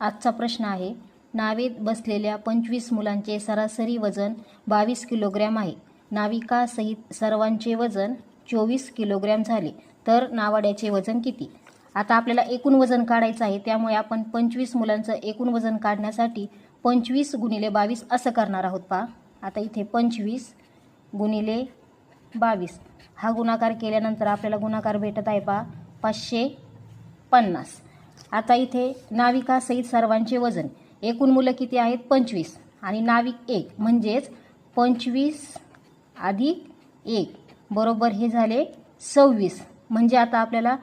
आजचा प्रश्न आहे नावेत बसलेल्या पंचवीस मुलांचे सरासरी वजन बावीस किलोग्रॅम आहे. नाविकासहित सर्वांचे वजन चोवीस किलोग्रॅम झाले तर नावाड्याचे वजन किती? आता आपल्याला एकूण वजन काढायचं आहे त्यामुळे आपण पंचवीस मुलांचं एकूण वजन काढण्यासाठी पंचवीस गुणिले बावीस असं करणार आहोत पा आता इथे पंचवीस गुणिले बावीस. हा गुणाकार केल्यानंतर आपल्याला गुणाकार भेटत आहे पा पाचशे पन्नास. आता इथे नाविकासहित सर्वांचे वजन. एकूण मुलं किती आहेत? पंचवीस. आणि नाविक एक. म्हणजेच पंचवीस अधिक एक. बरोबर हे झाले सव्वीस. म्हणजे आता आपल्याला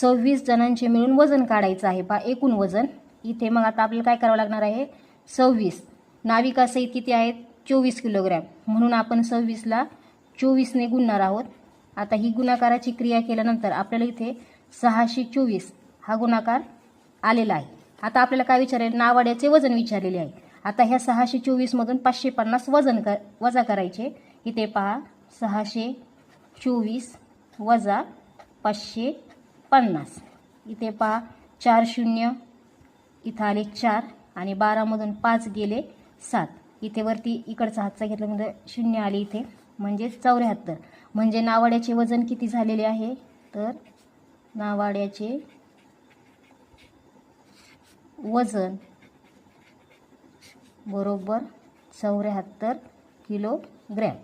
सव्वीस जणांचे मिळून वजन काढायचं आहे. पा एकूण वजन. इथे मग आता आपल्याला काय करावं लागणार आहे? सव्वीस. नाविकासहित किती आहेत? चोवीस किलोग्रॅम. म्हणून आपण सव्वीसला चोवीसने गुणणार आहोत. आता ही गुणाकाराची क्रिया केल्यानंतर आपल्याला इथे सहाशे चोवीस हा गुणाकार आलेला आहे. आता आपल्याला काय विचारेल नावाड्याचे वजन विचारलेले आहे. आता ह्या सहाशे चोवीसमधून पाचशे पन्नास वजन कर वजा करायचे. इथे पहा सहाशे चोवीस वजा पाचशे पन्नास. इथे पहा चार शून्य इथं आले चार आणि बारामधून पाच गेले सात. इथे वरती इकडचा हातचा घेतला म्हणजे शून्य आले इथे म्हणजे चौऱ्याहत्तर. म्हणजे नावाड्याचे वजन किती झालेले आहे? तर नावाड्याचे वजन. बरोबर चौऱ्याहत्तर किलोग्रॅम.